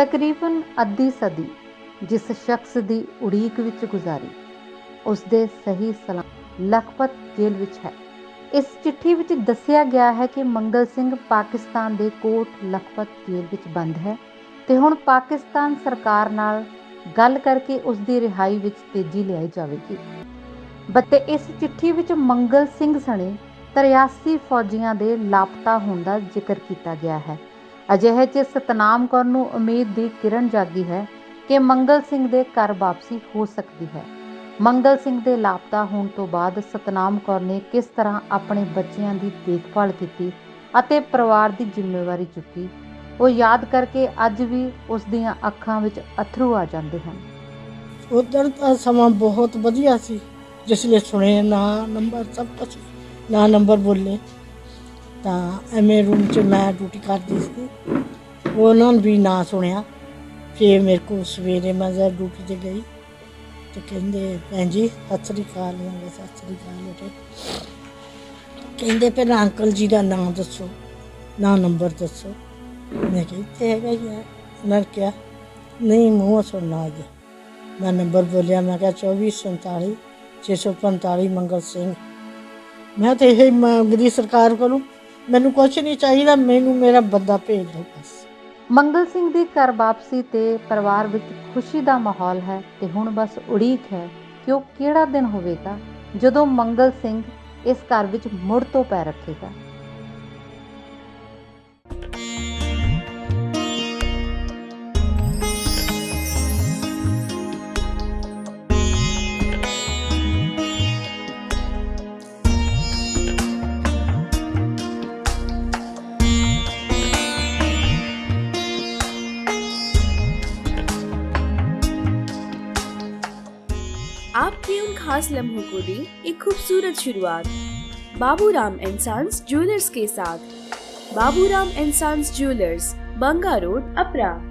ਤਕਰੀਬਨ ਅੱਧੀ ਸਦੀ ਜਿਸ ਸ਼ਖਸ ਦੀ ਉਡੀਕ ਵਿੱਚ ਗੁਜ਼ਾਰੀ ਉਸ ਦੇ ਸਹੀ ਸਲਾਮ ਲਖਪਤ ਜੇਲ੍ਹ ਵਿੱਚ ਹੈ। ਇਸ ਚਿੱਠੀ ਵਿੱਚ ਦੱਸਿਆ ਗਿਆ ਹੈ ਕਿ ਮੰਗਲ ਸਿੰਘ ਪਾਕਿਸਤਾਨ ਦੇ ਕੋਟ ਲਖਪਤ ਜੇਲ੍ਹ ਵਿੱਚ ਬੰਦ ਹੈ ਤੇ ਹੁਣ ਪਾਕਿਸਤਾਨ ਸਰਕਾਰ ਨਾਲ ਗੱਲ ਕਰਕੇ ਉਸ ਦੀ ਰਿਹਾਈ ਵਿੱਚ ਤੇਜ਼ੀ ਲਿਆਈ ਜਾਵੇਗੀ। ਬੱਤੇ ਇਸ ਚਿੱਠੀ ਵਿੱਚ ਮੰਗਲ ਸਿੰਘ ਸਣੇ 83 ਫੌਜੀਆਂ ਦੇ ਲਾਪਤਾ ਹੋਣ ਦਾ ਜ਼ਿਕਰ ਕੀਤਾ ਗਿਆ ਹੈ। ਅਜਿਹੇ 'ਚ ਸਤਨਾਮ ਕੌਰ ਨੂੰ ਉਮੀਦ ਦੀ ਕਿਰਨ ਜਾਗੀ ਹੈ ਕਿ ਮੰਗਲ ਸਿੰਘ ਦੇ ਘਰ ਵਾਪਸੀ ਹੋ ਸਕਦੀ ਹੈ। ਮੰਗਲ ਸਿੰਘ ਦੇ ਲਾਪਤਾ ਹੋਣ ਤੋਂ ਬਾਅਦ ਸਤਨਾਮ ਕੌਰ ਨੇ ਕਿਸ ਤਰ੍ਹਾਂ ਆਪਣੇ ਬੱਚਿਆਂ ਦੀ ਦੇਖਭਾਲ ਕੀਤੀ ਅਤੇ ਪਰਿਵਾਰ ਦੀ ਜ਼ਿੰਮੇਵਾਰੀ ਚੁੱਕੀ, ਉਹ ਯਾਦ ਕਰਕੇ ਅੱਜ ਵੀ ਉਸ ਦੀਆਂ ਅੱਖਾਂ ਵਿੱਚ ਅਥਰੂ ਆ ਜਾਂਦੇ ਹਨ। ਉਧਰ ਦਾ ਸਮਾਂ ਬਹੁਤ ਵਧੀਆ ਸੀ, ਜਿਸ ਲਈ ਸੁਣੇ ਨਾ ਨੰਬਰ ਸਭ ਕੁਝ ਨਾ ਨੰਬਰ ਬੋਲੇ। ਤਾਂ ਐਵੇਂ ਰੂਮ 'ਚ ਮੈਂ ਡਿਊਟੀ ਕਰਦੀ ਸੀ। ਉਹਨਾਂ ਨੇ ਵੀ ਨਾ ਸੁਣਿਆ। ਫਿਰ ਮੇਰੇ ਕੋਲ ਸਵੇਰੇ ਮੈਂ ਜਦ ਡਿਊਟੀ ਤੇ ਗਈ ਤੇ ਕਹਿੰਦੇ, ਭੈਣ ਜੀ, ਸਤਿ ਸ੍ਰੀ ਅਕਾਲ, ਮੈਂ ਕਿਹਾ, ਸਤਿ ਸ੍ਰੀ ਅਕਾਲ ਬੇਟੇ। ਕਹਿੰਦੇ ਫਿਰ ਅੰਕਲ ਜੀ ਦਾ ਨਾਮ ਦੱਸੋ, ਨਾ ਨੰਬਰ ਦੱਸੋ। ਮੈਂ ਕਿਹਾ, ਇੱਥੇ ਹੈਗਾ ਹੀ ਹੈ ਉਹਨਾਂ ਨੇ ਕਿਹਾ, ਨਹੀਂ, ਮੂੰਹ ਸੁਣਨਾ ਅੱਜ। ਮੈਂ ਨੰਬਰ ਬੋਲਿਆ, ਮੈਂ ਕਿਹਾ 2447 645 ਮੰਗਲ ਸਿੰਘ। ਮੈਂ ਤੇ ਇਹ ਮੰਗਦੀ ਸਰਕਾਰ ਕੋਲੋਂ ਮੈਨੂੰ ਕੁਝ ਨਹੀਂ ਚਾਹੀਦਾ, ਮੈਨੂੰ ਮੇਰਾ ਬੰਦਾ ਭੇਜ ਦਿਓ ਬਸ। ਮੰਗਲ ਸਿੰਘ ਦੀ ਘਰ ਵਾਪਸੀ ਤੇ ਪਰਿਵਾਰ ਵਿੱਚ ਖੁਸ਼ੀ ਦਾ ਮਾਹੌਲ ਹੈ ਤੇ ਹੁਣ ਬਸ ਉਡੀਕ ਹੈ ਕਿ ਉਹ ਕਿਹੜਾ ਦਿਨ ਹੋਵੇਗਾ ਜਦੋਂ ਮੰਗਲ ਸਿੰਘ ਇਸ ਘਰ ਵਿੱਚ ਮੁੜ ਤੋਂ ਪੈ ਰੱਖੇਗਾ। आपके उन खास लम्हों को दी एक खूबसूरत शुरुआत। बाबूराम एंड सन्स ज्वेलर्स के साथ। Baburam and sons jewellers Banga road Apra.